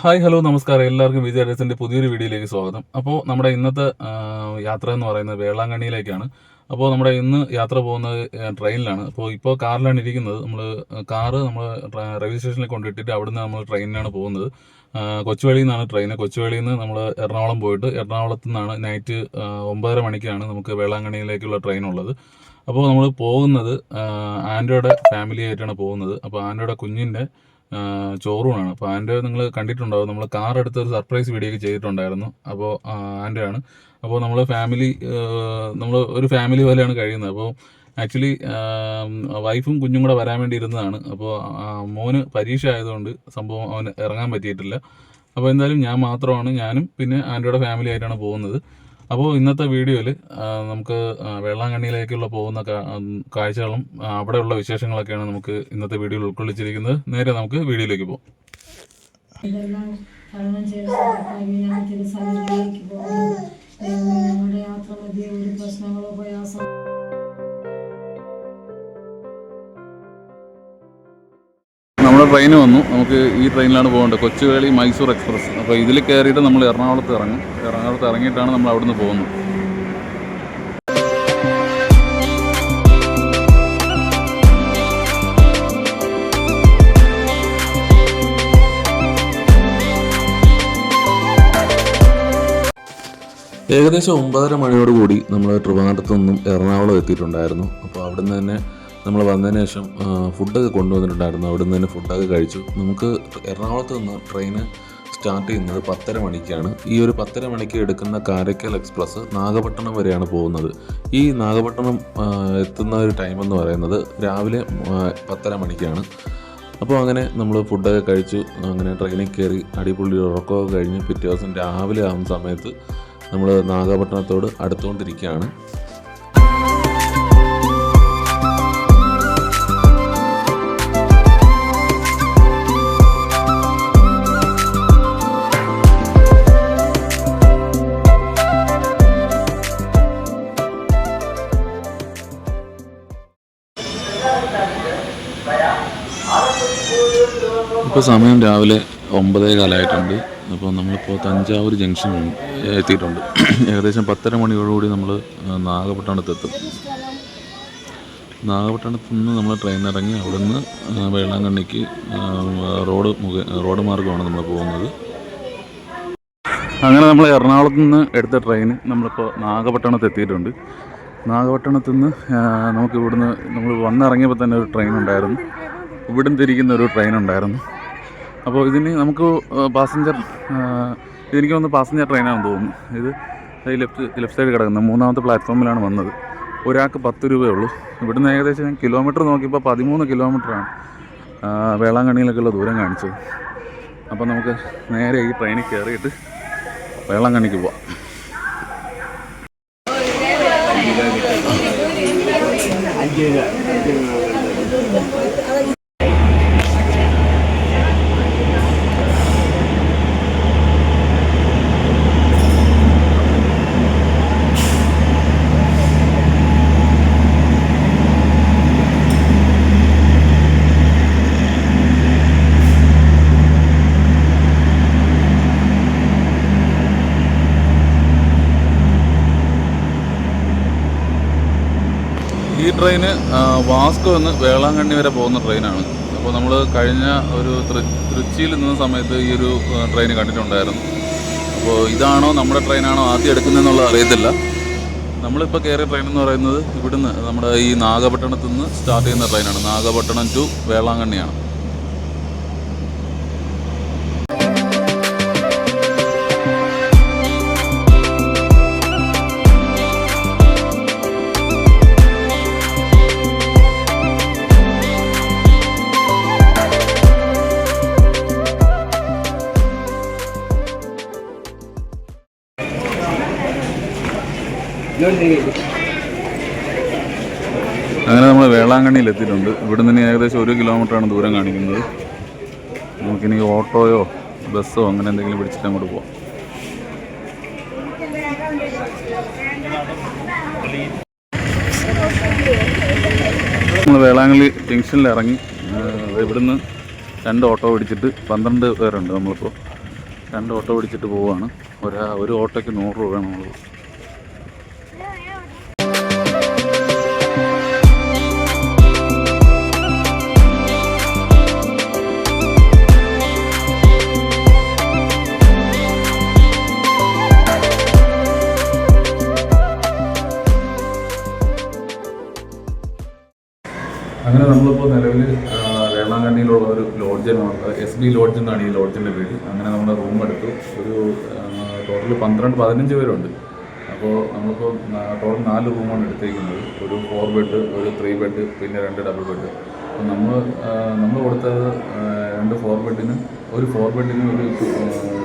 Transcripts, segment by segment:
Hi hello നമസ്കാരം. എല്ലാവർക്കും വിജയ ഡേസിന്റെ പുതിയൊരു വീഡിയോയിലേക്ക് സ്വാഗതം. അപ്പോൾ നമ്മുടെ ഇന്നത്തെ യാത്ര എന്ന് പറയുന്നത് വേളാങ്കണ്ണിയിലേക്കാണ്. അപ്പോൾ നമ്മുടെ ഇന്ന് യാത്ര പോകുന്നത് ട്രെയിനിലാണ്. അപ്പോൾ ഇപ്പോൾ കാറിലാണ് ഇരിക്കുന്നത്. നമ്മൾ കാറ് നമ്മൾ റെയിൽവേ സ്റ്റേഷനിൽ കൊണ്ടിട്ടിട്ട് അവിടുന്ന് നമ്മൾ ട്രെയിനിലാണ് പോകുന്നത്. കൊച്ചുവേളിയിൽ നിന്നാണ് ട്രെയിൻ കൊച്ചുവേളിയിൽ നിന്ന് നമ്മൾ എറണാകുളം പോയിട്ട് എറണാകുളത്തു നിന്നാണ് നൈറ്റ് ഒമ്പതര മണിക്കാണ് നമുക്ക് വേളാങ്കണ്ണിയിലേക്കുള്ള ട്രെയിൻ ഉള്ളത് അപ്പോൾ നമ്മൾ പോകുന്നത് ആൻഡ്രോയുടെ ഫാമിലി ആയിട്ടാണ് പോകുന്നത്. അപ്പോൾ ആൻഡ്രോയുടെ കുഞ്ഞിന്റെ ചോറൂണാണ്. അപ്പോൾ ആന്റെ നിങ്ങൾ കണ്ടിട്ടുണ്ടാവും. നമ്മൾ കാർ എടുത്ത് ഒരു സർപ്രൈസ് വീഡിയോ ഒക്കെ ചെയ്തിട്ടുണ്ടായിരുന്നു. അപ്പോൾ ആന്റെ ആണ് അപ്പോൾ നമ്മൾ ഫാമിലി നമ്മൾ ഒരു ഫാമിലി പോലെയാണ് കഴിയുന്നത്. അപ്പോൾ ആക്ച്വലി വൈഫും കുഞ്ഞും കൂടെ വരാൻ വേണ്ടി ഇരുന്നതാണ്. അപ്പോൾ മോന് പരീക്ഷ ആയതുകൊണ്ട് സംഭവം അവന് ഇറങ്ങാൻ പറ്റിയിട്ടില്ല. അപ്പോൾ എന്തായാലും ഞാൻ മാത്രമാണ് ഞാനും പിന്നെ ആൻഡ്രോയുടെ ഫാമിലി ആയിട്ടാണ് പോകുന്നത്. അപ്പോൾ ഇന്നത്തെ വീഡിയോയിൽ നമുക്ക് വെള്ളാങ്കണ്ണിയിലേക്കുള്ള പോകുന്ന കാഴ്ചകളും അവിടെയുള്ള വിശേഷങ്ങളൊക്കെയാണ് നമുക്ക് ഇന്നത്തെ വീഡിയോയിൽ ഉൾക്കൊള്ളിച്ചിരിക്കുന്നത്. നേരെ നമുക്ക് വീഡിയോയിലേക്ക് പോകാം. ഞങ്ങളുടെ യാത്ര ഒരു പ്രശ്നങ്ങളോ ട്രെയിൻ വന്നു. നമുക്ക് ഈ ട്രെയിനിലാണ് പോകേണ്ടത്. കൊച്ചുവേളി മൈസൂർ എക്സ്പ്രസ്. അപ്പോൾ ഇതിൽ കയറിയിട്ട് നമ്മൾ എറണാകുളത്ത് ഇറങ്ങും. എറണാകുളത്ത് ഇറങ്ങിയിട്ടാണ് നമ്മൾ അവിടുന്ന് പോകുന്നത്. ഏകദേശം ഒമ്പതര മണിയോടുകൂടി നമ്മൾ ട്രിവാൻഡ്രത്തു നിന്നും എറണാകുളം എത്തിയിട്ടുണ്ടായിരുന്നു. അപ്പോൾ അവിടുന്ന് തന്നെ നമ്മൾ വന്നതിന് ശേഷം ഫുഡൊക്കെ കൊണ്ടുവന്നിട്ടുണ്ടായിരുന്നു. അവിടെ നിന്ന് തന്നെ ഫുഡൊക്കെ കഴിച്ചു. നമുക്ക് എറണാകുളത്ത് നിന്ന് ട്രെയിന് സ്റ്റാർട്ട് ചെയ്യുന്നത് പത്തര മണിക്കാണ്. ഈ ഒരു പത്തര മണിക്ക് എടുക്കുന്ന കാരക്കൽ എക്സ്പ്രസ് നാഗപട്ടണം വരെയാണ് പോകുന്നത്. ഈ നാഗപട്ടണം എത്തുന്ന ഒരു ടൈം എന്ന് പറയുന്നത് രാവിലെ പത്തര മണിക്കാണ്. അപ്പോൾ അങ്ങനെ നമ്മൾ ഫുഡൊക്കെ കഴിച്ചു. അങ്ങനെ ട്രെയിനിൽ കയറി അടിപൊളി ഉറക്കമൊക്കെ കഴിഞ്ഞ് പിറ്റേ ദിവസം രാവിലെ ആകുന്ന സമയത്ത് നമ്മൾ നാഗപട്ടണത്തോട് അടുത്തുകൊണ്ടിരിക്കുകയാണ്. ഇപ്പോൾ സമയം രാവിലെ ഒമ്പതേ കാലമായിട്ടുണ്ട് അപ്പോൾ നമ്മളിപ്പോൾ തഞ്ചാവൂർ ജംഗ്ഷൻ എത്തിയിട്ടുണ്ട്. ഏകദേശം പത്തര മണിയോടുകൂടി നമ്മൾ നാഗപട്ടണത്തെത്തും നാഗപട്ടണത്ത് നിന്ന് നമ്മൾ ട്രെയിൻ ഇറങ്ങി അവിടെ നിന്ന് വേളാങ്കണ്ണിക്ക് റോഡ് മുഖ റോഡ് മാർഗമാണ് നമ്മൾ പോകുന്നത്. അങ്ങനെ നമ്മൾ എറണാകുളത്ത് നിന്ന് എടുത്ത ട്രെയിൻ നമ്മളിപ്പോൾ നാഗപട്ടണത്ത് എത്തിയിട്ടുണ്ട്. നാഗപട്ടണത്ത് നിന്ന് നമുക്ക് ഇവിടുന്ന് നമ്മൾ വന്നിറങ്ങിയപ്പോൾ തന്നെ ഒരു ട്രെയിൻ ഉണ്ടായിരുന്നു. ഇവിടുന്ന് തിരിക്കുന്ന ഒരു ട്രെയിൻ ഉണ്ടായിരുന്നു. അപ്പോൾ ഇതിന് നമുക്ക് പാസഞ്ചർ ഇതെനിക്ക് വന്ന് പാസഞ്ചർ ട്രെയിനാണെന്ന് തോന്നുന്നു. ഇത് ലെഫ്റ്റ് ലെഫ്റ്റ് സൈഡ് കിടക്കുന്നത് മൂന്നാമത്തെ പ്ലാറ്റ്ഫോമിലാണ് വന്നത്. ഒരാൾക്ക് പത്ത് രൂപയേ ഉള്ളൂ ഇവിടുന്ന് ഏകദേശം ഞാൻ കിലോമീറ്റർ നോക്കിയപ്പോൾ പതിമൂന്ന് കിലോമീറ്ററാണ് വേളാങ്കണ്ണിയിലേക്കുള്ള ദൂരം കാണിച്ചത്. അപ്പോൾ നമുക്ക് നേരെ ഈ ട്രെയിനിൽ കയറിയിട്ട് വേളാങ്കണ്ണിക്ക് പോവാം ഈ ട്രെയിന് ആ, വാസ്കോ എന്ന് വേളാങ്കണ്ണി വരെ പോകുന്ന ട്രെയിനാണ്. അപ്പോൾ നമ്മൾ കഴിഞ്ഞ ഒരു തൃച്ചിയിൽ നിന്ന സമയത്ത് ഈ ഒരു ട്രെയിൻ കണ്ടിട്ടുണ്ടായിരുന്നു. അപ്പോൾ ഇതാണോ നമ്മുടെ ട്രെയിനാണോ ആദ്യം എടുക്കുന്നതെന്നുള്ളത് അറിയത്തില്ല. നമ്മളിപ്പോൾ കയറിയ ട്രെയിൻ എന്ന് പറയുന്നത് ഇവിടുന്ന് നമ്മുടെ ഈ നാഗപട്ടണത്തു നിന്ന് സ്റ്റാർട്ട് ചെയ്യുന്ന ട്രെയിനാണ്. നാഗപട്ടണം ടു വേളാങ്കണ്ണിയാണ്. അങ്ങനെ നമ്മൾ വേളാങ്കണ്ണിയിൽ എത്തിയിട്ടുണ്ട്. ഇവിടെ നിന്ന് ഏകദേശം ഒരു കിലോമീറ്ററാണ് ദൂരം കാണിക്കുന്നത്. നമുക്കിനി ഓട്ടോയോ ബസ്സോ അങ്ങനെ എന്തെങ്കിലും പിടിച്ചിട്ട് അങ്ങോട്ട് പോവാം. നമ്മൾ വേളാങ്കണ്ണി ജംഗ്ഷനിൽ ഇറങ്ങി. ഇവിടുന്ന് രണ്ട് ഓട്ടോ പിടിച്ചിട്ട് പന്ത്രണ്ട് പേരുണ്ട് നമ്മളിപ്പോൾ രണ്ട് ഓട്ടോ പിടിച്ചിട്ട് പോവുകയാണ് ഒരു ഓട്ടോയ്ക്ക് നൂറ് രൂപയാണ് നമ്മൾ അങ്ങനെ നമ്മളിപ്പോൾ നിലവിൽ വേളാങ്കണ്ണിയിലുള്ള ഒരു ലോഡ്ജ് എസ് ബി ലോഡ്ജ് എന്നാണ് ഈ ലോഡ്ജിന്റെ പേര്. അങ്ങനെ നമ്മൾ റൂം എടുത്തു. ഒരു ടോട്ടൽ പന്ത്രണ്ട് പതിനഞ്ച് പേരുണ്ട്. അപ്പോൾ നമ്മളിപ്പോൾ ടോട്ടൽ നാല് റൂമാണ് എടുത്തേക്കുന്നത്. ഒരു ഫോർ ബെഡ് ഒരു ത്രീ ബെഡ് പിന്നെ രണ്ട് ഡബിൾ ബെഡ് അപ്പോൾ നമ്മൾ നമ്മൾ കൊടുത്തത് രണ്ട് ഫോർ ബെഡിന് ഒരു ഫോർ ബെഡിന് ഒരു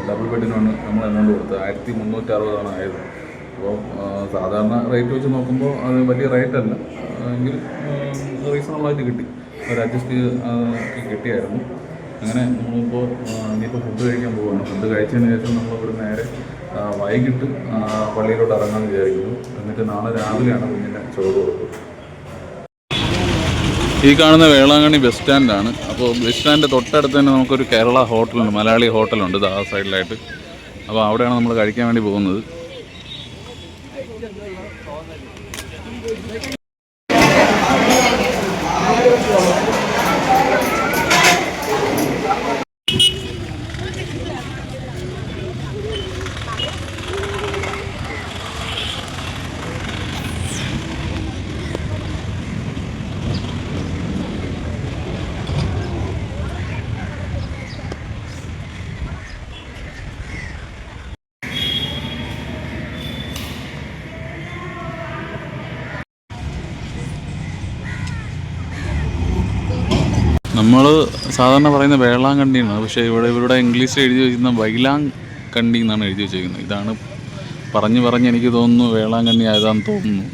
ഡബിൾ ബെഡിനാണ് നമ്മൾ എമൗണ്ട് കൊടുത്തത്. ആയിരത്തി മുന്നൂറ്റി അറുപതാണ് ആയത് അപ്പോൾ സാധാരണ റേറ്റ് വെച്ച് നോക്കുമ്പോൾ അത് വലിയ റേറ്റ് അല്ല. എങ്കിൽ റീസണബിളായിട്ട് കിട്ടി. ഒരു അഡ്ജസ്റ്റ് കിട്ടിയായിരുന്നു. അങ്ങനെ നമ്മളിപ്പോൾ ഇനിയിപ്പോൾ ഫുഡ് കഴിക്കാൻ പോവുകയാണ് ഫുഡ് കഴിച്ചതിന് ശേഷം നമ്മളിവിടെ നേരെ വൈകിട്ട് പള്ളിയിലോട്ട് ഇറങ്ങാമെന്ന് വിചാരിക്കുന്നു. എന്നിട്ട് നാളെ രാവിലെയാണ് കുഞ്ഞിന്റെ ചോറ് കൊടുക്കുന്നത്. ഈ കാണുന്ന വേളാങ്കണ്ണി ബസ് സ്റ്റാൻഡാണ് അപ്പോൾ ബസ് സ്റ്റാൻഡ് തൊട്ടടുത്ത് തന്നെ നമുക്കൊരു കേരള ഹോട്ടലുണ്ട് മലയാളി ഹോട്ടലുണ്ട് ആ സൈഡിലായിട്ട് അപ്പോൾ അവിടെയാണ് നമ്മൾ കഴിക്കാൻ വേണ്ടി പോകുന്നത് നമ്മൾ സാധാരണ പറയുന്ന വേളാങ്കണ്ണിയാണ് പക്ഷേ ഇവിടെ ഇവരുടെ ഇംഗ്ലീഷിൽ എഴുതി വെച്ചിരുന്ന വൈലാങ് കണ്ടി എന്നാണ് എഴുതി വെച്ചിരിക്കുന്നത്. ഇതാണ് പറഞ്ഞു പറഞ്ഞ് എനിക്ക് തോന്നുന്നു വേളാങ്കണ്ണി ആയതാന്ന് തോന്നുന്നു.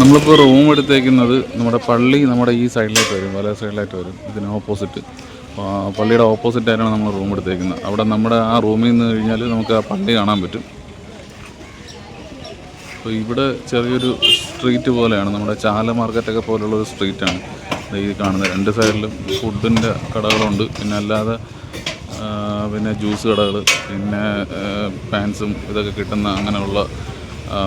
നമ്മളിപ്പോൾ റൂം എടുത്തേക്കുന്നത് നമ്മുടെ പള്ളി നമ്മുടെ ഈ സൈഡിലായിട്ട് വരും. വല സൈഡിലായിട്ട് വരും. ഇതിന് ഓപ്പോസിറ്റ് പള്ളിയുടെ ഓപ്പോസിറ്റ് ആയിട്ടാണ് നമ്മൾ റൂം എടുത്തേക്കുന്നത്. അവിടെ നമ്മുടെ ആ റൂമിൽ നിന്ന് കഴിഞ്ഞാൽ നമുക്ക് ആ പള്ളി കാണാൻ പറ്റും. അപ്പോൾ ഇവിടെ ചെറിയൊരു സ്ട്രീറ്റ് പോലെയാണ്. നമ്മുടെ ചാല മാർക്കറ്റൊക്കെ പോലുള്ള ഒരു സ്ട്രീറ്റാണ്. ഈ കാണുന്നത് രണ്ട് സൈഡിലും ഫുഡിന്റെ കടകളുണ്ട്. പിന്നെ അല്ലാതെ പിന്നെ ജ്യൂസ് കടകൾ പിന്നെ പാൻസും ഇതൊക്കെ കിട്ടുന്ന അങ്ങനെയുള്ള ആ,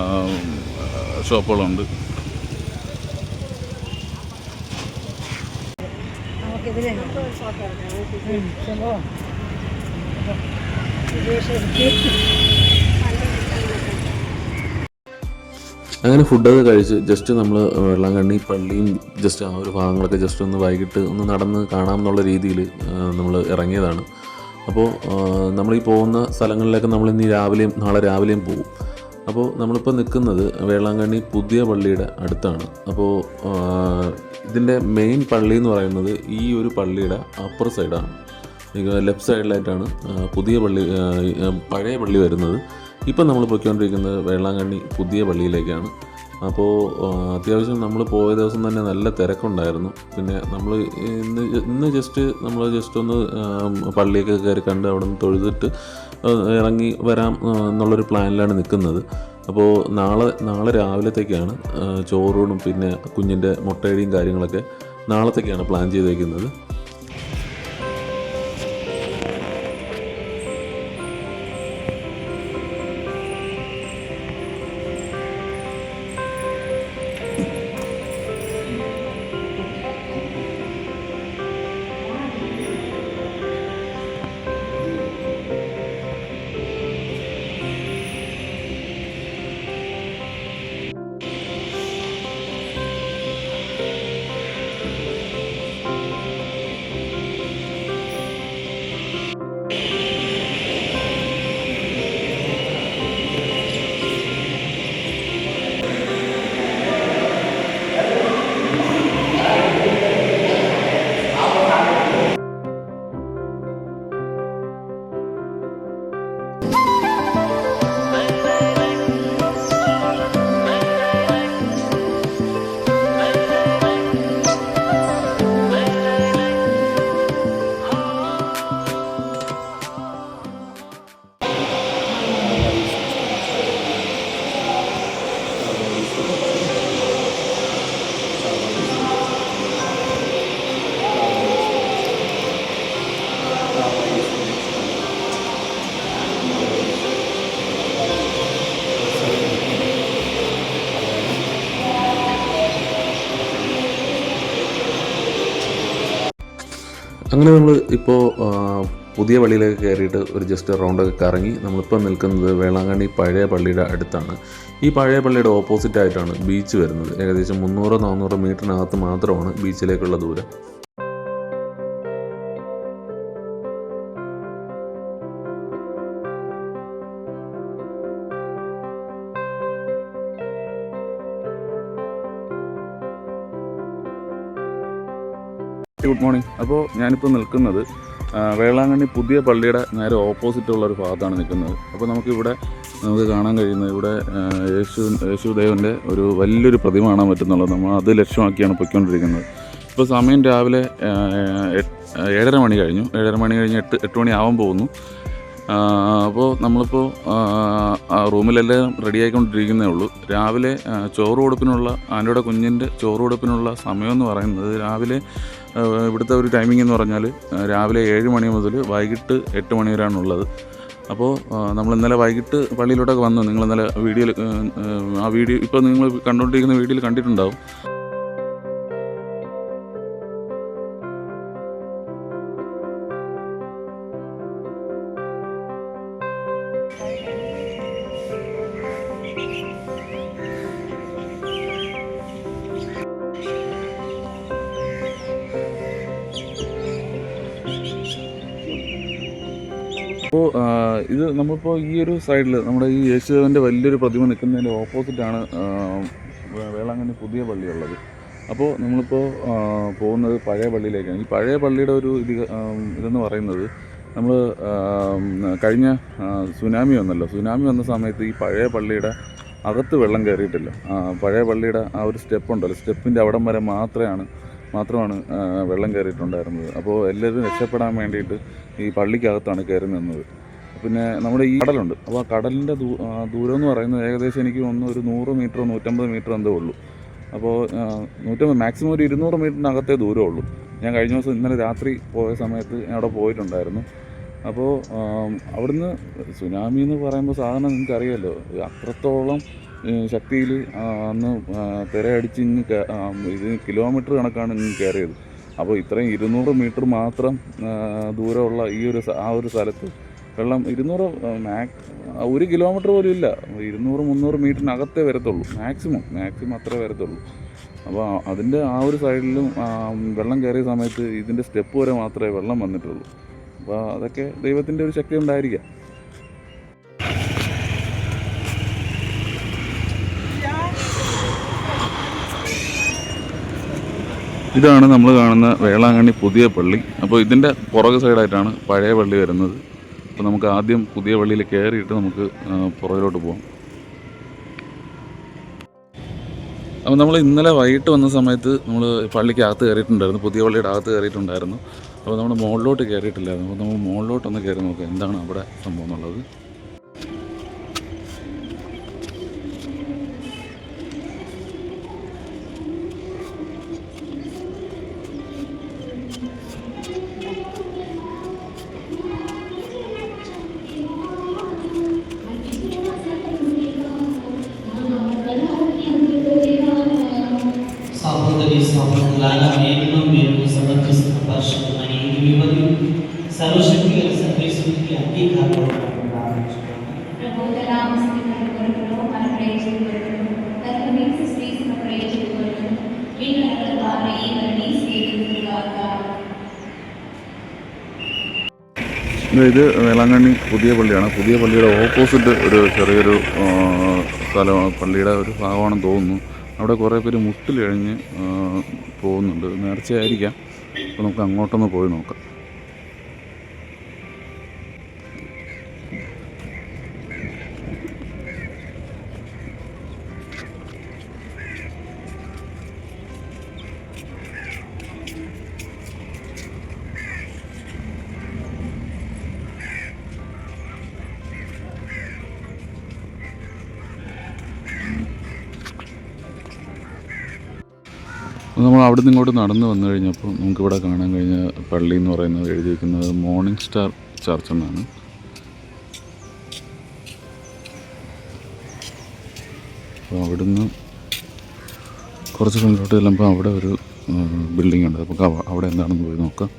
ഷോപ്പുകളുണ്ട് അങ്ങനെ ഫുഡൊക്കെ കഴിച്ച് ജസ്റ്റ് നമ്മൾ വെള്ളാങ്കണ്ണി പള്ളിയും ജസ്റ്റ് ആ ഒരു ഭാഗങ്ങളൊക്കെ ജസ്റ്റ് ഒന്ന് വൈകിട്ട് ഒന്ന് നടന്ന് കാണാം എന്നുള്ള രീതിയിൽ നമ്മൾ ഇറങ്ങിയതാണ്. അപ്പോൾ നമ്മൾ ഈ പോകുന്ന സ്ഥലങ്ങളിലൊക്കെ നമ്മൾ ഇനി രാവിലെയും നാളെ രാവിലെയും പോകും. അപ്പോൾ നമ്മളിപ്പോൾ നിൽക്കുന്നത് വേളാങ്കണ്ണി പുതിയ പള്ളിയുടെ അടുത്താണ്. അപ്പോൾ ഇതിന്റെ മെയിൻ പള്ളി എന്ന് പറയുന്നത് ഈ ഒരു പള്ളിയുടെ അപ്പർ സൈഡാണ് ലെഫ്റ്റ് സൈഡിലായിട്ടാണ് പുതിയ പള്ളി പഴയ പള്ളി വരുന്നത്. ഇപ്പം നമ്മൾ പോയിക്കൊണ്ടിരിക്കുന്നത് വേളാങ്കണ്ണി പുതിയ പള്ളിയിലേക്കാണ്. അപ്പോൾ അത്യാവശ്യം നമ്മൾ പോയ ദിവസം തന്നെ നല്ല തിരക്കുണ്ടായിരുന്നു. പിന്നെ നമ്മൾ ഇന്ന് ഇന്ന് ജസ്റ്റ് നമ്മൾ ജസ്റ്റ് ഒന്ന് പള്ളിയൊക്കെ കയറി കണ്ട് അവിടെ നിന്ന് തൊഴുതിട്ട് ഇറങ്ങി വരാം എന്നുള്ളൊരു പ്ലാനിലാണ് നിൽക്കുന്നത് അപ്പോൾ നാളെ നാളെ രാവിലത്തേക്കാണ് ചോറൂണും പിന്നെ കുഞ്ഞിന്റെ മുട്ടയടിയും കാര്യങ്ങളൊക്കെ നാളത്തേക്കാണ് പ്ലാൻ ചെയ്തേക്കുന്നത്. അങ്ങനെ നമ്മൾ ഇപ്പോൾ പുതിയ പള്ളിയിലേക്ക് കയറിയിട്ട് ഒരു ജസ്റ്റ് റൗണ്ടൊക്കെ കറങ്ങി നമ്മളിപ്പോൾ നിൽക്കുന്നത് വേളാങ്കണ്ണി പഴയ പള്ളിയുടെ അടുത്താണ്. ഈ പഴയ പള്ളിയുടെ ഓപ്പോസിറ്റ് ആയിട്ടാണ് ബീച്ച് വരുന്നത്. ഏകദേശം മുന്നൂറോ നാനൂറോ മീറ്ററിനകത്ത് മാത്രമാണ് ബീച്ചിലേക്കുള്ള ദൂരം. ഗുഡ് മോർണിംഗ് അപ്പോൾ ഞാനിപ്പോൾ നിൽക്കുന്നത് വേളാങ്കണ്ണി പുതിയ പള്ളിയുടെ നേരെ ഓപ്പോസിറ്റ് ഉള്ള ഒരു ഭാഗത്താണ് നിൽക്കുന്നത്. അപ്പോൾ നമുക്കിവിടെ നമുക്ക് കാണാൻ കഴിയുന്നത് ഇവിടെ യേശു യേശുദേവന്റെ ഒരു വലിയൊരു പ്രതിമ കാണാൻ പറ്റുന്നുള്ളത്. നമ്മൾ അത് ലക്ഷ്യമാക്കിയാണ് പൊയ്ക്കൊണ്ടിരിക്കുന്നത്. ഇപ്പോൾ സമയം രാവിലെ ഏഴര മണി കഴിഞ്ഞു. ഏഴര മണി കഴിഞ്ഞ് എട്ട് എട്ട് മണി ആവാൻ പോകുന്നു. അപ്പോൾ നമ്മളിപ്പോൾ റൂമിലെല്ലാം റെഡിയായിക്കൊണ്ടിരിക്കുന്നേ ഉള്ളൂ. രാവിലെ ചോറ് കൊടുപ്പിനുള്ള ആന്റെയുടെ കുഞ്ഞിന്റെ ചോറ് കൊടുപ്പിനുള്ള സമയം എന്ന് പറയുന്നത് രാവിലെ ഇവിടുത്തെ ഒരു ടൈമിംഗ് എന്ന് പറഞ്ഞാൽ രാവിലെ ഏഴ് മണി മുതൽ വൈകിട്ട് എട്ട് മണി വരെയാണ് ഉള്ളത്. അപ്പോൾ നമ്മൾ ഇന്നലെ വൈകിട്ട് പള്ളിയിലോട്ടൊക്കെ വന്നു. നിങ്ങൾ ഇന്നലെ വീഡിയോയിൽ ആ വീഡിയോ ഇപ്പോൾ നിങ്ങൾ കണ്ടുകൊണ്ടിരിക്കുന്ന വീഡിയോയിൽ കണ്ടിട്ടുണ്ടാവും. അപ്പോൾ ഇത് നമ്മളിപ്പോൾ ഈ ഒരു സൈഡിൽ നമ്മുടെ ഈ യേശുദേവന്റെ വലിയൊരു പ്രതിമ നിൽക്കുന്നതിന്റെ ഓപ്പോസിറ്റാണ് വേളാങ്കണ്ണി പുതിയ പള്ളിയുള്ളത് അപ്പോൾ നമ്മളിപ്പോൾ പോകുന്നത് പഴയ പള്ളിയിലേക്കാണ്. ഈ പഴയ പള്ളിയുടെ ഒരു ഇത് ഇതെന്ന് പറയുന്നത് നമ്മൾ കഴിഞ്ഞ സുനാമി വന്നല്ലോ. സുനാമി വന്ന സമയത്ത് ഈ പഴയ പള്ളിയുടെ അകത്ത് വെള്ളം കയറിയിട്ടില്ല. പഴയ പള്ളിയുടെ ആ ഒരു സ്റ്റെപ്പ് ഉണ്ടല്ലോ. സ്റ്റെപ്പിന്റെ അവിടം വരെ മാത്രമാണ് മാത്രമാണ് വെള്ളം കയറിയിട്ടുണ്ടായിരുന്നത്. അപ്പോൾ എല്ലാവരും രക്ഷപ്പെടാൻ വേണ്ടിയിട്ട് ഈ പള്ളിക്കകത്താണ് കയറി നിന്നത്. പിന്നെ നമ്മുടെ ഈ കടലുണ്ട്. അപ്പോൾ ആ കടലിന്റെ ദൂരം എന്ന് പറയുന്നത് ഏകദേശം എനിക്ക് ഒന്ന് ഒരു നൂറ് മീറ്ററോ നൂറ്റമ്പത് മീറ്റർ എന്തേ ഉള്ളൂ. അപ്പോൾ നൂറ്റമ്പത് മാക്സിമം ഒരു ഇരുന്നൂറ് മീറ്ററിനകത്തേ ദൂരമേ ഉള്ളൂ. ഞാൻ കഴിഞ്ഞ ദിവസം ഇന്നലെ രാത്രി പോയ സമയത്ത് ഞാൻ അവിടെ പോയിട്ടുണ്ടായിരുന്നു. അപ്പോൾ അവിടുന്ന് സുനാമി എന്ന് പറയുമ്പോൾ സാധാരണ നിങ്ങൾക്കറിയാമല്ലോ അത്രത്തോളം ശക്തിയിൽ അന്ന് തിര തിരയടിച്ച് ഇങ്ങ് ഇത് കിലോമീറ്റർ കണക്കാണ് ഇങ്ങ് കയറിയത്. അപ്പോൾ ഇത്രയും ഇരുന്നൂറ് മീറ്റർ മാത്രം ദൂരമുള്ള ഈ ഒരു ആ ഒരു സ്ഥലത്ത് വെള്ളം ഇരുന്നൂറ് മാക് ഒരു കിലോമീറ്റർ പോലും ഇല്ല. ഇരുന്നൂറ് മുന്നൂറ് മീറ്ററിനകത്തേ വരത്തുള്ളൂ. മാക്സിമം മാക്സിമം അത്രേ വരത്തുള്ളൂ. അപ്പോൾ അതിന്റെ ആ ഒരു സൈഡിലും വെള്ളം കയറിയ സമയത്ത് ഇതിന്റെ സ്റ്റെപ്പ് വരെ മാത്രമേ വെള്ളം വന്നിട്ടുള്ളൂ. അപ്പോൾ അതൊക്കെ ദൈവത്തിന്റെ ഒരു ശക്തി ഉണ്ടായിരിക്കാം. ഇതാണ് നമ്മൾ കാണുന്ന വേളാങ്കണ്ണി പുതിയ പള്ളി. അപ്പോൾ ഇതിന്റെ പുറകു സൈഡായിട്ടാണ് പഴയ പള്ളി വരുന്നത്. അപ്പോൾ നമുക്ക് ആദ്യം പുതിയ പള്ളിയിൽ കയറിയിട്ട് നമുക്ക് പുറകിലോട്ട് പോകാം അപ്പോൾ നമ്മൾ ഇന്നലെ വൈകിട്ട് വന്ന സമയത്ത് നമ്മൾ പള്ളിക്ക് അകത്ത് കയറിയിട്ടുണ്ടായിരുന്നു. പുതിയ പള്ളിയുടെ അകത്ത് കയറിയിട്ടുണ്ടായിരുന്നു. അപ്പോൾ നമ്മൾ മുകളിലോട്ട് കയറിയിട്ടില്ലായിരുന്നു. അപ്പോൾ നമ്മൾ മുകളിലോട്ടൊന്ന് കയറി നോക്കാം. എന്താണ് അവിടെ സംഭവം എന്നുള്ളത്. ഇത് വേളാങ്കണ്ണി പുതിയ പള്ളിയാണ്. പുതിയ പള്ളിയുടെ ഓപ്പോസിറ്റ് ഒരു ചെറിയൊരു സ്ഥലമാണ് പള്ളിയുടെ ഒരു ഭാഗമാണെന്ന് തോന്നുന്നു. അവിടെ കുറേ പേര് മുട്ടിലിഴഞ്ഞ് പോകുന്നുണ്ട്. നേർച്ചയായിരിക്കാം. അപ്പോൾ നമുക്ക് അങ്ങോട്ടൊന്ന് പോയി നോക്കാം. നമ്മൾ അവിടെ ഇങ്ങോട്ട് നടന്നു വന്നു കഴിഞ്ഞപ്പോൾ നമുക്കിവിടെ കാണാൻ കഴിഞ്ഞ പള്ളി എന്ന് പറയുന്നത് എഴുതിയിരിക്കുന്നത് മോർണിംഗ് സ്റ്റാർ ചർച്ച് എന്നാണ്. അപ്പോൾ അവിടുന്ന് കുറച്ച് ഫ്രണ്ടിലോട്ട് ചെല്ലുമ്പോൾ അവിടെ ഒരു ബിൽഡിംഗ് ഉണ്ട്. അപ്പോൾ അവിടെ എന്താണെന്ന് പോയി നോക്കാം.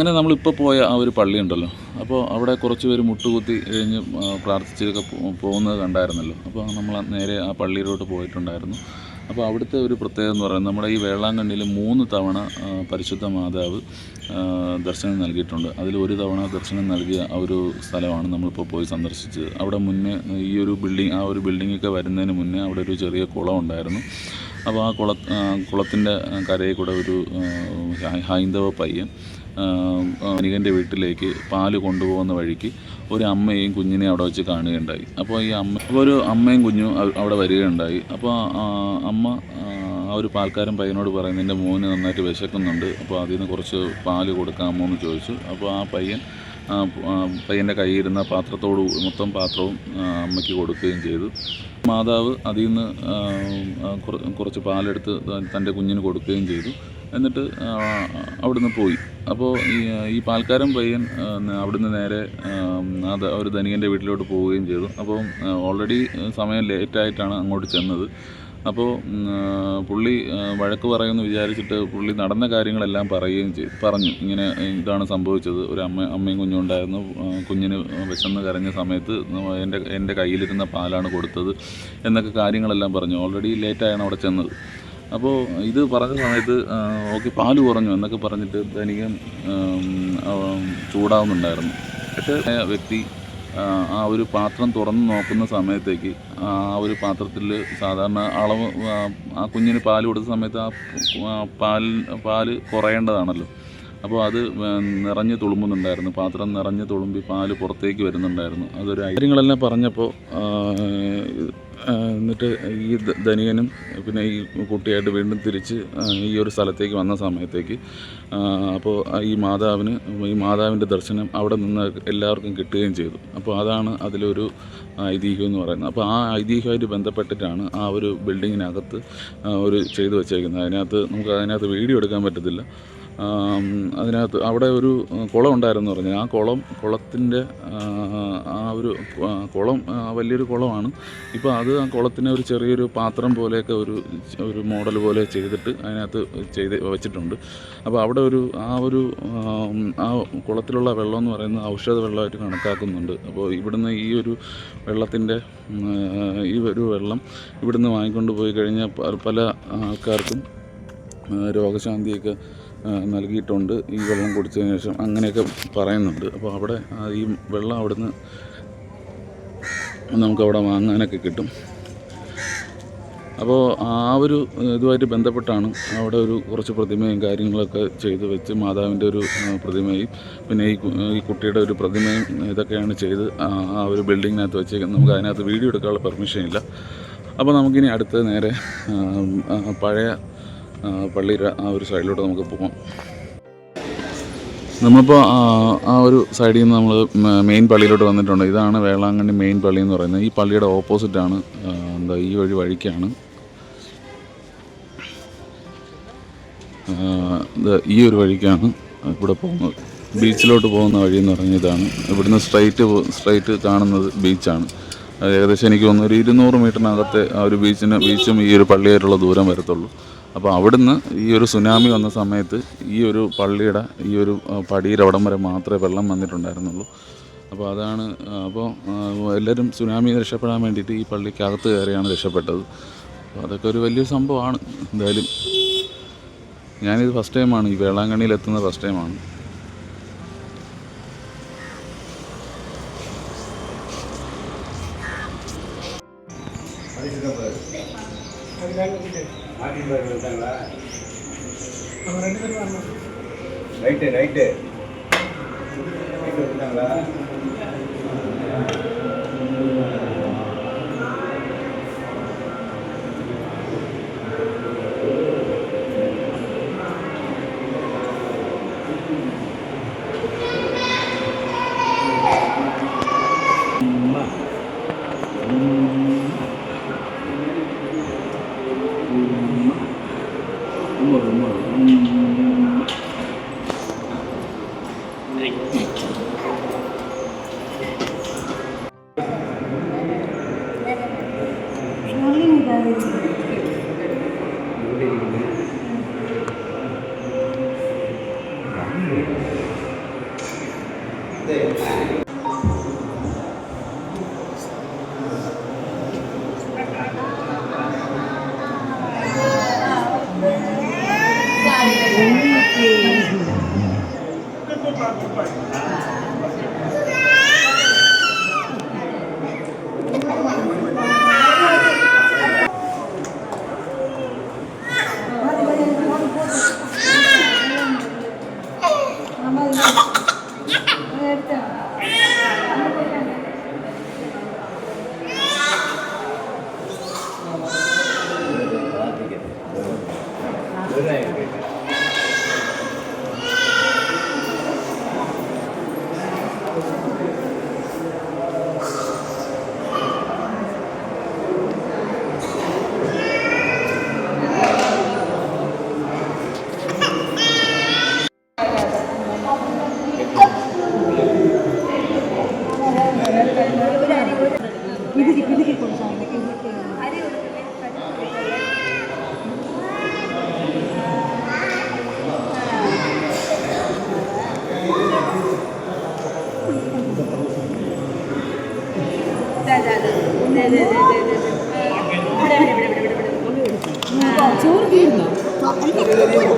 അങ്ങനെ നമ്മളിപ്പോൾ പോയ ആ ഒരു പള്ളി ഉണ്ടല്ലോ അപ്പോൾ അവിടെ കുറച്ച് പേര് മുട്ടുകുത്തി കഴിഞ്ഞ് പ്രാർത്ഥിച്ചൊക്കെ പോകുന്നത് കണ്ടായിരുന്നല്ലോ. അപ്പോൾ നമ്മൾ നേരെ ആ പള്ളിയിലോട്ട് പോയിട്ടുണ്ടായിരുന്നു. അപ്പോൾ അവിടുത്തെ ഒരു പ്രത്യേകത എന്ന് പറയുന്നത് നമ്മുടെ ഈ വേളാങ്കണ്ണിയിൽ മൂന്ന് തവണ പരിശുദ്ധ മാതാവ് ദർശനം നൽകിയിട്ടുണ്ട്. അതിൽ ഒരു തവണ ദർശനം നൽകിയ ആ ഒരു സ്ഥലമാണ് നമ്മളിപ്പോൾ പോയി സന്ദർശിച്ചത്. അവിടെ മുന്നേ ഈ ഒരു ബിൽഡിംഗ് ആ ഒരു ബിൽഡിങ്ങൊക്കെ വരുന്നതിന് മുന്നേ അവിടെ ഒരു ചെറിയ കുളം ഉണ്ടായിരുന്നു. അപ്പോൾ ആ കുള കുളത്തിന്റെ കരയിൽ കൂടെ ഒരു ഹൈന്ദവ പയ്യൻ അനികന്റെ വീട്ടിലേക്ക് പാൽ കൊണ്ടുപോകുന്ന വഴിക്ക് ഒരു അമ്മയും കുഞ്ഞിനെ അവിടെ വെച്ച് കാണുകയുണ്ടായി. അപ്പോൾ ഈ അമ്മ അപ്പോൾ ഒരു അമ്മയും കുഞ്ഞും അവ- അവിടെ വരികയുണ്ടായി. അപ്പോൾ അമ്മ ആ, ഒരു പാൽക്കാരൻ പയ്യനോട് പറയുന്നത് എന്റെ മോന് നന്നായിട്ട് വിശക്കുന്നുണ്ട്. അപ്പോൾ അതിൽ നിന്ന് കുറച്ച് പാൽ കൊടുക്കാമോ എന്ന് ചോദിച്ചു. അപ്പോൾ ആ പയ്യൻ പയ്യന്റെ കയ്യിരുന്ന പാത്രത്തോട് മൊത്തം പാത്രവും അമ്മയ്ക്ക് കൊടുക്കുകയും ചെയ്തു. മാതാവ് അതിൽ നിന്ന് കുറച്ച് പാലെടുത്ത് തന്റെ കുഞ്ഞിന് കൊടുക്കുകയും ചെയ്തു. എന്നിട്ട് അവിടുന്ന് പോയി. അപ്പോൾ ഈ പാൽക്കാരൻ പയ്യൻ അവിടുന്ന് നേരെ അത് ഒരു ധനികന്റെ വീട്ടിലോട്ട് പോവുകയും ചെയ്തു. അപ്പോൾ ഓൾറെഡി സമയം ലേറ്റായിട്ടാണ് അങ്ങോട്ട് ചെന്നത്. അപ്പോൾ പുള്ളി വഴക്ക് പറയുമെന്ന് വിചാരിച്ചിട്ട് പുള്ളി നടന്ന കാര്യങ്ങളെല്ലാം പറയുകയും ചെയ്തു പറഞ്ഞു. ഇങ്ങനെ ഇതാണ് സംഭവിച്ചത്. ഒരു അമ്മ അമ്മയും കുഞ്ഞും ഉണ്ടായിരുന്നു. ആ, കുഞ്ഞിന് വിശന്ന് കരഞ്ഞ സമയത്ത് എന്റെ എന്റെ കയ്യിലിരുന്ന പാലാണ് കൊടുത്തത് എന്നൊക്കെ കാര്യങ്ങളെല്ലാം പറഞ്ഞു. ഓൾറെഡി ലേറ്റായാണ് അവിടെ ചെന്നത്. അപ്പോൾ ഇത് പറഞ്ഞ സമയത്ത് ഓക്കെ പാൽ കുറഞ്ഞു എന്നൊക്കെ പറഞ്ഞിട്ട് ധനികൻ ചൂടാവുന്നുണ്ടായിരുന്നു. പക്ഷേ വ്യക്തി ആ, ഒരു പാത്രം തുറന്ന് നോക്കുന്ന സമയത്തേക്ക് ആ ഒരു പാത്രത്തിൽ സാധാരണ അളവ് ആ, കുഞ്ഞിന് പാൽ കൊടുത്ത സമയത്ത് ആ പാൽ പാൽ കുറയേണ്ടതാണല്ലോ. അപ്പോൾ അത് നിറഞ്ഞ് തുളുമ്പുന്നുണ്ടായിരുന്നു. പാത്രം നിറഞ്ഞ് തുളുമ്പി പാൽ പുറത്തേക്ക് വരുന്നുണ്ടായിരുന്നു. അതൊരു കാര്യങ്ങളെല്ലാം പറഞ്ഞപ്പോൾ എന്നിട്ട് ഈ ധനികനും പിന്നെ ഈ കുട്ടിയായിട്ട് വീണ്ടും തിരിച്ച് ഈ ഒരു സ്ഥലത്തേക്ക് വന്ന സമയത്തേക്ക് അപ്പോൾ ഈ മാതാവിന് ഈ മാതാവിന്റെ ദർശനം അവിടെ നിന്ന് എല്ലാവർക്കും കിട്ടുകയും ചെയ്തു. അപ്പോൾ അതാണ് അതിലൊരു ഐതിഹ്യം എന്ന് പറയുന്നത്. അപ്പോൾ ആ ഐതിഹ്യമായിട്ട് ബന്ധപ്പെട്ടിട്ടാണ് ആ ഒരു ബിൽഡിങ്ങിനകത്ത് ഒരു ചെയ്തു വെച്ചേക്കുന്നത്. അതിനകത്ത് നമുക്ക് അതിനകത്ത് വീഡിയോ എടുക്കാൻ പറ്റത്തില്ല. അതിനകത്ത് അവിടെ ഒരു കുളം ഉണ്ടായിരുന്നു പറഞ്ഞു ആ കുളം കുളത്തിന്റെ ആ ഒരു കുളം വലിയൊരു കുളമാണ്. ഇപ്പോൾ അത് ആ കുളത്തിനെ ഒരു ചെറിയൊരു പാത്രം പോലെയൊക്കെ ഒരു ഒരു മോഡൽ പോലെ ചെയ്തിട്ട് അതിനകത്ത് ചെയ്ത് വെച്ചിട്ടുണ്ട്. അപ്പോൾ അവിടെ ഒരു ആ ഒരു ആം, കുളത്തിലുള്ള വെള്ളം എന്ന് പറയുന്നത് ഔഷധ വെള്ളമായിട്ട് കണക്കാക്കുന്നുണ്ട്. അപ്പോൾ ഇവിടുന്ന് ഈ ഒരു വെള്ളത്തിന്റെ ഈ ഒരു വെള്ളം ഇവിടുന്ന് വാങ്ങിക്കൊണ്ട് പോയി കഴിഞ്ഞാൽ പല ആൾക്കാർക്കും രോഗശാന്തിയൊക്കെ നൽകിയിട്ടുണ്ട്. ഈ വെള്ളം കുടിച്ചതിന് ശേഷം അങ്ങനെയൊക്കെ പറയുന്നുണ്ട്. അപ്പോൾ അവിടെ ഈ വെള്ളം അവിടുന്ന് നമുക്കവിടെ വാങ്ങാനൊക്കെ കിട്ടും. അപ്പോൾ ആ ഒരു ഇതുമായിട്ട് ബന്ധപ്പെട്ടാണ് അവിടെ ഒരു കുറച്ച് പ്രതിമയും കാര്യങ്ങളൊക്കെ ചെയ്ത് വെച്ച് മാതാവിന്റെ ഒരു പ്രതിമയും പിന്നെ ഈ ഈ കുട്ടിയുടെ ഒരു പ്രതിമയും ഇതൊക്കെയാണ് ചെയ്ത് ആ ഒരു ബിൽഡിങ്ങിനകത്ത് വെച്ചേക്കുന്നത്. നമുക്ക് അതിനകത്ത് വീഡിയോ എടുക്കാനുള്ള പെർമിഷൻ ഇല്ല. അപ്പോൾ നമുക്കിനി അടുത്ത് നേരെ പഴയ പള്ളിയുടെ ആ ഒരു സൈഡിലോട്ട് നമുക്ക് പോകാം നമ്മളിപ്പോൾ ആ ഒരു സൈഡിൽ നിന്ന് നമ്മൾ മെയിൻ പള്ളിയിലോട്ട് വന്നിട്ടുണ്ട്. ഇതാണ് വേളാങ്കണ്ണി മെയിൻ പള്ളി എന്ന് പറയുന്നത്. ഈ പള്ളിയുടെ ഓപ്പോസിറ്റാണ് എന്താ ഈ വഴി വഴിക്കാണ്. ഈ ഒരു വഴിക്കാണ് ഇവിടെ പോകുന്നത്. ബീച്ചിലോട്ട് പോകുന്ന വഴി എന്ന് പറഞ്ഞ ഇതാണ്. ഇവിടുന്ന് സ്ട്രൈറ്റ് സ്ട്രൈറ്റ് കാണുന്നത് ബീച്ചാണ് ഏകദേശം എനിക്ക് തോന്നുന്നു ഒരു ഇരുന്നൂറ് മീറ്ററിനകത്തെ ആ ഒരു ബീച്ചിന് ബീച്ചും ഈ ഒരു പള്ളിയായിട്ടുള്ള ദൂരം വരത്തുള്ളൂ. അപ്പോൾ അവിടുന്ന് ഈ ഒരു സുനാമി വന്ന സമയത്ത് ഈ ഒരു പള്ളിയുടെ ഈ ഒരു പടിയിലവിടം വരെ മാത്രമേ വെള്ളം വന്നിട്ടുണ്ടായിരുന്നുള്ളൂ. അപ്പോൾ അതാണ് അപ്പോൾ എല്ലാവരും സുനാമി രക്ഷപ്പെടാൻ വേണ്ടിയിട്ട് ഈ പള്ളിക്കകത്ത് കയറിയാണ് രക്ഷപ്പെട്ടത്. അപ്പോൾ അതൊക്കെ ഒരു വലിയ സംഭവമാണ് എന്തായാലും. ഞാനിത് ഫസ്റ്റ് ടൈമാണ് ഈ വേളാങ്കണ്ണിയിൽ എത്തുന്നത് ഫസ്റ്റ് ടൈമാണ് அதுக்காக மாட்டின் பாய் வந்துட்டாங்களா அவங்க ரெண்டு பேரும் ரைட்டு ரைட்டு ரைட்டு வந்துட்டாங்களா? ぐらいで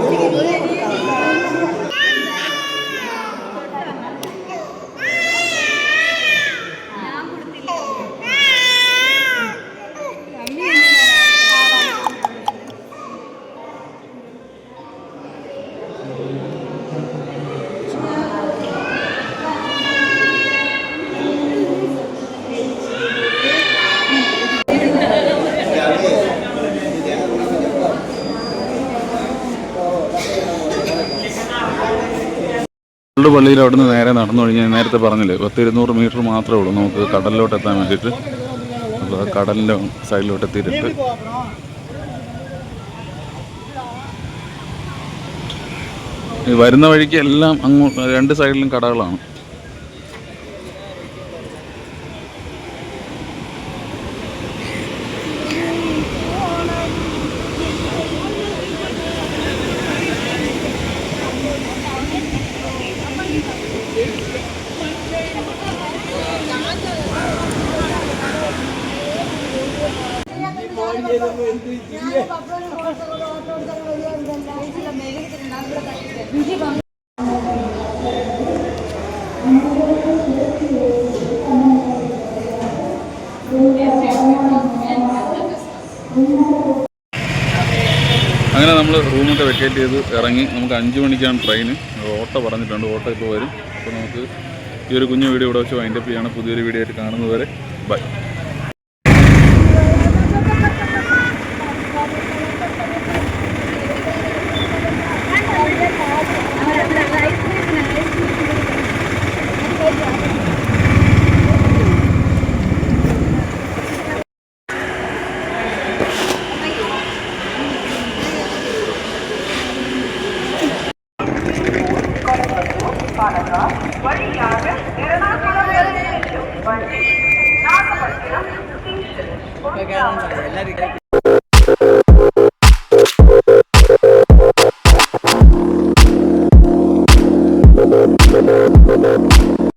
何? ഉള്ളു പള്ളിയിൽ അവിടുന്ന് നേരെ നടന്നു കഴിഞ്ഞാൽ നേരത്തെ പറഞ്ഞില്ലേ പത്ത് ഇരുന്നൂറ് മീറ്റർ മാത്രമേ ഉള്ളൂ. നമുക്ക് കടലിലോട്ട് എത്താൻ വേണ്ടിയിട്ട്. അപ്പോൾ കടലിന്റെ സൈഡിലോട്ട് എത്തിയിട്ടുണ്ട് വരുന്ന വഴിക്ക് എല്ലാം അങ്ങോട്ട് രണ്ട് സൈഡിലും കടകളാണ് അങ്ങനെ നമ്മൾ റൂമൊക്കെ വെക്കേറ്റ് ചെയ്ത് ഇറങ്ങി നമുക്ക് അഞ്ച് മണിക്കാണ് ട്രെയിന് ഓട്ടോ പറഞ്ഞിട്ടുണ്ട് ഓട്ടോ ഇപ്പോൾ വരും. അപ്പോൾ നമുക്ക് ഈ ഒരു കുഞ്ഞു വീഡിയോ ഇവിടെ വെച്ച് വൈൻഡപ്പ് ചെയ്യാണ്. പുതിയൊരു വീഡിയോ ആയിട്ട് കാണുന്നത് വരെ ബൈ